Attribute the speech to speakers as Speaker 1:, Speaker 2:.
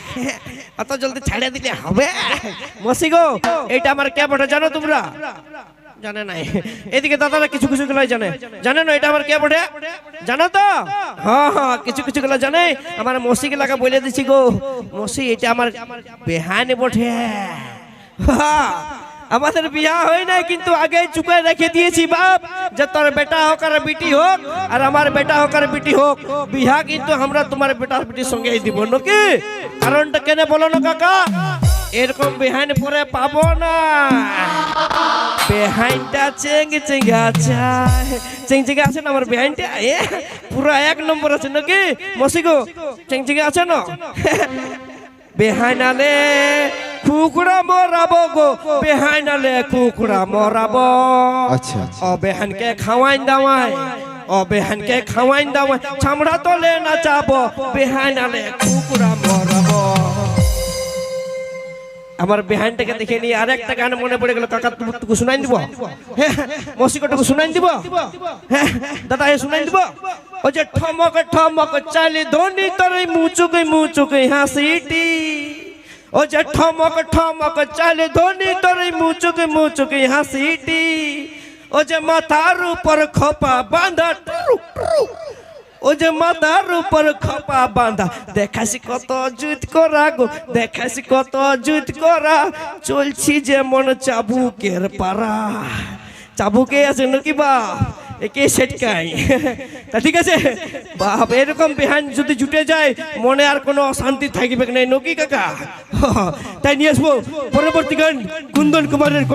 Speaker 1: অত জলদি ছাড়িয়ে দিলে হবে? মসি গো এইটা আমার কে বটে জানো তোমরা? জানে নাই। এদিকে দাদারা কিছু কিছু গুলো জানে। জানে না এটা আমার কে বটে জানো তো? হ্যাঁ হ্যাঁ কিছু কিছু গুলো জানে। আমার মসিকে লাগা বলে দিছি গো। মসি এটা আমার বেহানে বটে হ্যাঁ, আমাদের বিয়া হয় না কিন্তু আগে চুপে রেখে দিয়েছি বাপ, যে তোর বেটা হোক আর বিটি হোক, আর আমার বেটা হোক আর বিটি হোক, বিয়া কিন্তু আমরা তোমার বেটা বিটির সঙ্গে দিব, নাকি? কারণটা কেন বলো না, কাকা? এরকম বেহাইন পরে পাবো না। বেহাইনটা চেং চেঙ্গা চায় চেং চেঙ্গা আছে না আমার বেহাইনটা এ, পুরো এক নম্বর আছে নাকি? মসিগো, চেং চেঙ্গা আছে না? বেহাইনালে কুকুরা মরাবো গো বেহাইনালে কুকুরা মরাবো।
Speaker 2: আচ্ছা আচ্ছা।
Speaker 1: ও বেহানকে খাওয়াইন দাওয়াই ও বেহানকে খাওয়াইন দাওয়াই চামড়া তলে নাচাবো বেহাইনালে কুকুরা মরাবো। আমার বেহানটাকে দেখে নিয়ে আর একটা গান মনে পড়ে গেল কাকা তুমি টুকু শুনাই দিব? হ্যাঁ মসিকটুকু শুনাই দিব? হ্যাঁ দাদা এ শুনাই দিব? ও যে ঠমক ঠমক চালি ধনি তরে মুচুকে মুচুকে হাসিটি ও যে ঠমক ঠমক, চালি ধনি তরে মুচুকে মুচুকে হাসিটি ও যে মাথার উপর খোপা বাঁধা ও যে মাথার উপর খপা বাঁধা দেখাছি কত জুত করা গো দেখাছি কত জুত করা। চলছি যেমন চাবুকের পারা চাবুকে আছে নাকি বাপ? একে সেটকাই? তা ঠিক আছে। বাপ, এরকম বেহান যদি জুটে যায়, মনে আর কোনো অশান্তি থাকবে না নকি কাকা? তাই নিয়ে আসব। পরবর্তী গান কুন্দন কুমারের